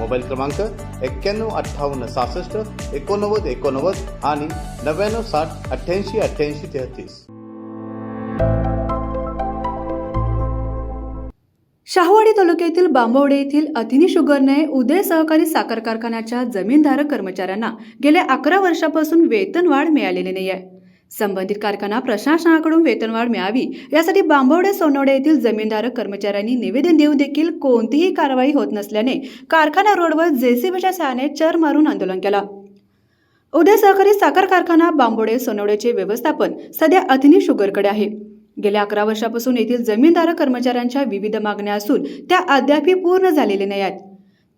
Mobile क्रमांक एक्क्याण्णव अठ्ठावन्न सहासष्ट एकोणनव्वद एकोणनव्वद आणि नव्याण्णव साठ अठ्ठ्याऐंशी अठ्ठ्याऐंशी तेहतीस. शाहूवाडी तालुक्यातील बांबवडे येथील अथिनी शुगरने उदय सहकारी साखर कारखान्याच्या जमीनधारक कर्मचाऱ्यांना गेल्या अकरा वर्षापासून वेतनवाढ मिळालेली नाही आहे संबंधित कारखाना प्रशासनाकडून वेतनवाढ मिळावी यासाठी बांबवडे सोनवडे येथील जमीनधारक कर्मचाऱ्यांनी निवेदन देऊन देखील कोणतीही कारवाई होत नसल्याने कारखाना रोडवर जेसीबीच्या सहाय्याने चर मारून आंदोलन केलं. उद्या सहकारी साखर कारखाना बांबोडे सोनवडेचे व्यवस्थापन सध्या अथिनी शुगरकडे आहे. गेल्या अकरा वर्षापासून येथील जमीनदार कर्मचाऱ्यांच्या विविध मागण्या असून त्या अद्यापही पूर्ण झालेल्या नाही आहेत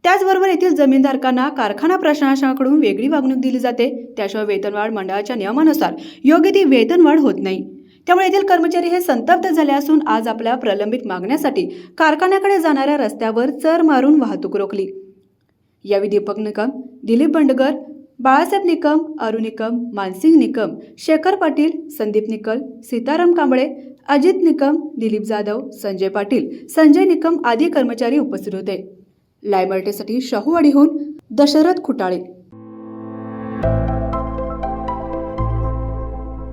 त्याचबरोबर येथील जमीनधारकांना कारखाना प्रशासनाकडून वेगळी वागणूक दिली जाते. त्याशिवाय वेतनवाढ मंडळाच्या नियमानुसार योग्य ती वेतनवाढ होत नाही. त्यामुळे येथील कर्मचारी हे संतप्त झाले असून आज आपल्या प्रलंबित मागण्यासाठी कारखान्याकडे जाणाऱ्या रस्त्यावर चर मारून वाहतूक रोखली. यावेळी दीपक निकम दिलीप बंडगर बाळासाहेब निकम अरुण निकम मानसिंग निकम शेखर पाटील संदीप निकल सीताराम कांबळे अजित निकम दिलीप जाधव संजय पाटील संजय निकम आदी कर्मचारी उपस्थित होते. लायबर्टेसाठी शाहूवाडीहून दशरथ खुटाळे.